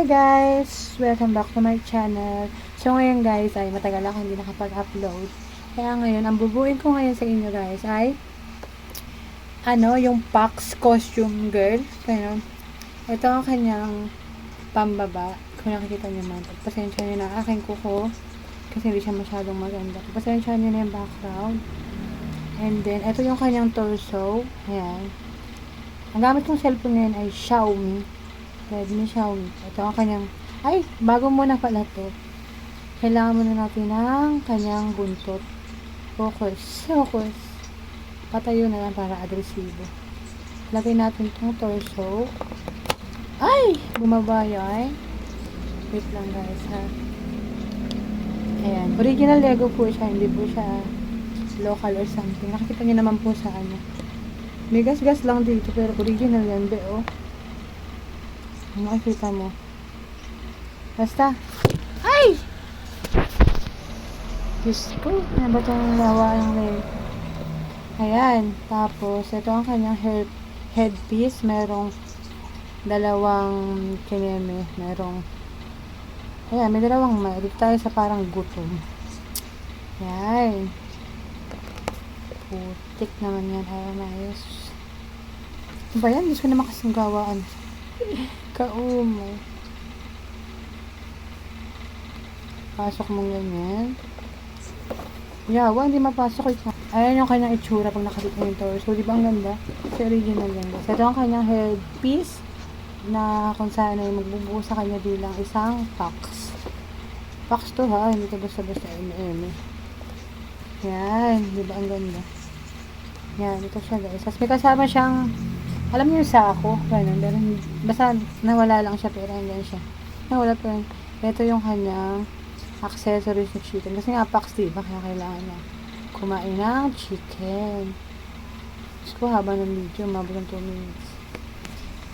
Hi guys! Welcome back to my channel. So ngayon guys ay matagal ako hindi nakapag-upload. Kaya ngayon, ang bubuin ko ngayon sa inyo guys ay ano, yung Pax Costume Girl. Kaya, ito ang kanyang pambaba. Kung nakikita niyo man. Pasensya niyo na aking kuko. Kasi hindi siya masyadong maganda. Pasensya niyo na yung background. And then, ito yung kanyang torso. Ayan. Ang gamit kong cellphone ngayon ay Xiaomi. Redmi Xiaomi. Ito ang kanyang, ay, bago muna pala to. Kailangan muna natin ng kanyang buntot. Focus. Focus. Patayo na lang para agresibo. Lagay natin itong torso. Ay! Bumaba yan. Wait lang guys ha. Ayan. Original Lego po siya. Hindi po siya local or something. Nakikita niyo naman po sa ano. May gas-gas lang dito pero original yan be oh. Makikita mo. Basta. Ay! Diyos ko. Ano ba itong lawa ng? Ayan. Tapos, ito ang kanyang hair, headpiece. Merong dalawang kineme. Merong Ayan, may dalawang ma. Dito tayo sa parang gutom. Ayan. Putik naman yan. Ayaw na ayos. Ano ba yan? Gusto ko naman kasing gawaan. Kaumo. Pasok mo ganyan. Yawa, hindi mapasok ito. Ayan yung kanyang itsura pag nakadip mo yung torso. Di ba ang ganda? Kasi original yan. guys. Ito ang kanyang headpiece na kung saan ay magbubuo sa kanya bilang isang pax. Pax to ha, hindi to basta-basta MM. Yan, di ba ang ganda? Yan, ito siya guys. Tapos may kasama siyang alam niyo yung sako, ganun, pero hindi- basta nawala lang siya, pero hanggang siya. Nawala rin. Ito yung kanyang accessories ng chicken. Kasi nga, pax, diba? Kaya kailangan niya kumain ng chicken. Diyos ko, haba ng video, mabot ng 2 minutes.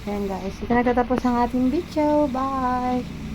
Ayan guys, ito nagtatapos ang ating video. Bye!